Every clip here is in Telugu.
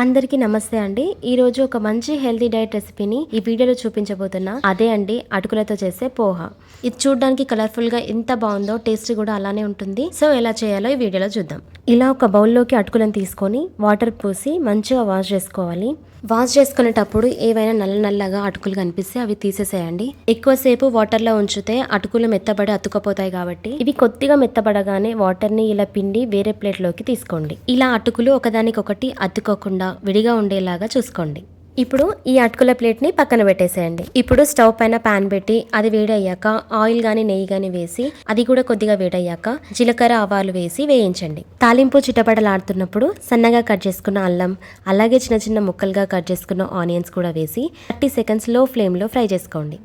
అందరికీ నమస్తే అండి. ఈ రోజు ఒక మంచి హెల్తీ డైట్ రెసిపీని ఈ వీడియోలో చూపించబోతున్నా. అదే అండి అటుకులతో చేసే పోహా. ఇది చూడడానికి కలర్ఫుల్గా ఎంత బాగుందో టేస్ట్ కూడా అలానే ఉంటుంది. సో ఎలా చేయాలో ఈ వీడియోలో చూద్దాం. ఇలా ఒక బౌల్లోకి అటుకులను తీసుకొని వాటర్ పోసి మంచిగా వాష్ చేసుకోవాలి. వాష్ చేసుకునేటప్పుడు ఏవైనా నల్ల నల్లగా అటుకులు కనిపిస్తే అవి తీసేసేయండి. ఎక్కువసేపు వాటర్లో ఉంచితే అటుకులు మెత్తబడి అతుకపోతాయి కాబట్టి ఇవి కొద్దిగా మెత్తబడగానే వాటర్ని ఇలా పిండి వేరే ప్లేట్లోకి తీసుకోండి. ఇలా అటుకులు ఒకదానికొకటి అతుక్కోకుండా విడిగా ఉండేలాగా చూసుకోండి. ఇప్పుడు ఈ అటుకుల ప్లేట్ని పక్కన పెట్టేసేయండి. ఇప్పుడు స్టవ్ పైన పాన్ పెట్టి అది వేడయ్యాక ఆయిల్ కానీ నెయ్యి కానీ వేసి అది కూడా కొద్దిగా వేడయ్యాక జీలకర్ర ఆవాలు వేసి వేయించండి. తాలింపు చిటపటలాడుతున్నప్పుడు సన్నగా కట్ చేసుకున్న అల్లం అలాగే చిన్న చిన్న ముక్కలుగా కట్ చేసుకున్న ఆనియన్స్ కూడా వేసి థర్టీ సెకండ్స్లో ఫ్లేమ్లో ఫ్రై చేసుకోండి.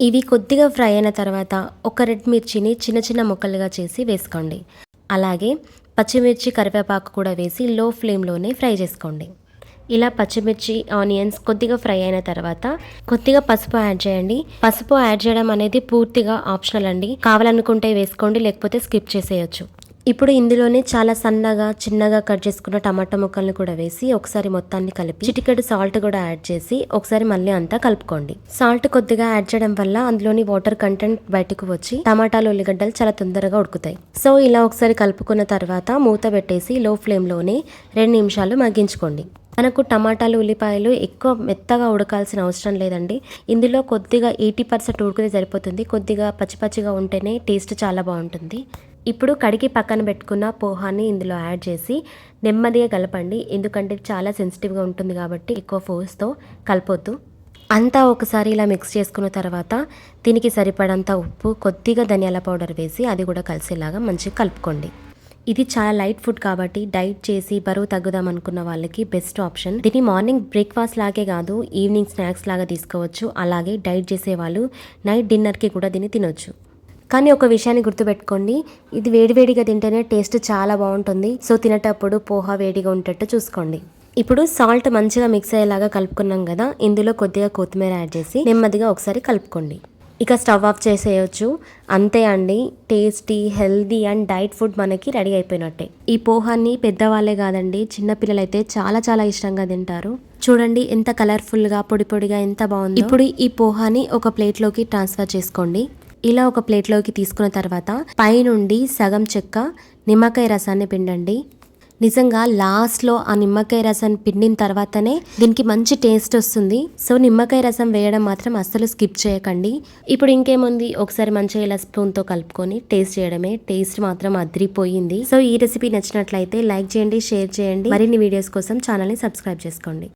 ఇవి కొద్దిగా ఫ్రై అయిన తర్వాత ఒక రెడ్ మిర్చిని చిన్న చిన్న ముక్కలుగా చేసి వేసుకోండి. అలాగే పచ్చిమిర్చి కరివేపాకు కూడా వేసి లో ఫ్లేమ్లోనే ఫ్రై చేసుకోండి. ఇలా పచ్చిమిర్చి ఆనియన్స్ కొద్దిగా ఫ్రై అయిన తర్వాత కొద్దిగా పసుపు యాడ్ చేయండి. పసుపు యాడ్ చేయడం అనేది పూర్తిగా ఆప్షనల్ అండి. కావాలనుకుంటే వేసుకోండి లేకపోతే స్కిప్ చేసేయచ్చు. ఇప్పుడు ఇందులోనే చాలా సన్నగా చిన్నగా కట్ చేసుకున్న టమాటా ముక్కల్ని కూడా వేసి ఒకసారి మొత్తాన్ని కలిపి చిటికెడు సాల్ట్ కూడా యాడ్ చేసి ఒకసారి మళ్ళీ అంతా కలుపుకోండి. సాల్ట్ కొద్దిగా యాడ్ చేయడం వల్ల అందులోని వాటర్ కంటెంట్ బయటకు వచ్చి టమాటాలు ఉల్లిగడ్డలు చాలా తొందరగా ఉడుకుతాయి. సో ఇలా ఒకసారి కలుపుకున్న తర్వాత మూత పెట్టేసి లో ఫ్లేమ్లోనే రెండు నిమిషాలు మగ్గించుకోండి. మనకు టమాటాలు ఉల్లిపాయలు ఎక్కువ మెత్తగా ఉడకాల్సిన అవసరం లేదండి. ఇందులో కొద్దిగా ఎయిటీ పర్సెంట్ ఉడికితే సరిపోతుంది. కొద్దిగా పచ్చి పచ్చిగా ఉంటేనే టేస్ట్ చాలా బాగుంటుంది. ఇప్పుడు కడిగి పక్కన పెట్టుకున్న పోహాన్ని ఇందులో యాడ్ చేసి నెమ్మదిగా కలపండి. ఎందుకంటే చాలా సెన్సిటివ్గా ఉంటుంది కాబట్టి ఎక్కువ ఫోర్స్తో కలపొద్దు. అంతా ఒకసారి ఇలా మిక్స్ చేసుకున్న తర్వాత దీనికి సరిపడంత ఉప్పు కొద్దిగా ధనియాల పౌడర్ వేసి అది కూడా కలిసేలాగా మంచిగా కలుపుకోండి. ఇది చాలా లైట్ ఫుడ్ కాబట్టి డైట్ చేసి బరువు తగ్గుదాం అనుకున్న వాళ్ళకి బెస్ట్ ఆప్షన్. దీన్ని మార్నింగ్ బ్రేక్ఫాస్ట్ లాగే కాదు ఈవినింగ్ స్నాక్స్ లాగా తీసుకోవచ్చు. అలాగే డైట్ చేసే వాళ్ళు నైట్ డిన్నర్కి కూడా దీన్ని తినొచ్చు. కానీ ఒక విషయాన్ని గుర్తుపెట్టుకోండి ఇది వేడివేడిగా తింటేనే టేస్ట్ చాలా బాగుంటుంది. సో తినేటప్పుడు పోహా వేడిగా ఉండేటట్టు చూసుకోండి. ఇప్పుడు సాల్ట్ మంచిగా మిక్స్ అయ్యేలాగా కలుపుకున్నాం కదా ఇందులో కొద్దిగా కొత్తిమీర యాడ్ చేసి నెమ్మదిగా ఒకసారి కలుపుకోండి. ఇక స్టవ్ ఆఫ్ చేసేయచ్చు. అంతే అండి. Tasty healthy and diet food మనకి రెడీ అయిపోయినట్టే. ఈ పోహాన్ని పెద్దవాళ్ళే కాదండి. చిన్నపిల్లలైతే చాలా చాలా ఇష్టంగా తింటారు. చూడండి ఎంత కలర్ఫుల్గా పొడి పొడిగా ఎంత బాగుంది. ఇప్పుడు ఈ పోహాని ఒక ప్లేట్లోకి ట్రాన్స్ఫర్ చేసుకోండి. ఇలా ఒక ప్లేట్లోకి తీసుకున్న తర్వాత పైనుండి సగం చెక్క నిమ్మకాయ రసాన్ని పిండండి. నిజంగా లాస్ట్లో ఆ నిమ్మకాయ రసం పిండిన తర్వాతనే దీనికి మంచి టేస్ట్ వస్తుంది. సో నిమ్మకాయ రసం వేయడం మాత్రం అస్సలు స్కిప్ చేయకండి. ఇప్పుడు ఇంకేముంది? ఒకసారి మంచిగా ఇలా స్పూన్తో కలుపుకొని టేస్ట్ చేయడమే. టేస్ట్ మాత్రం అదిరిపోయింది. సో ఈ రెసిపీ నచ్చినట్లయితే లైక్ చేయండి షేర్ చేయండి. మరిన్ని వీడియోస్ కోసం ఛానల్ని సబ్స్క్రైబ్ చేసుకోండి.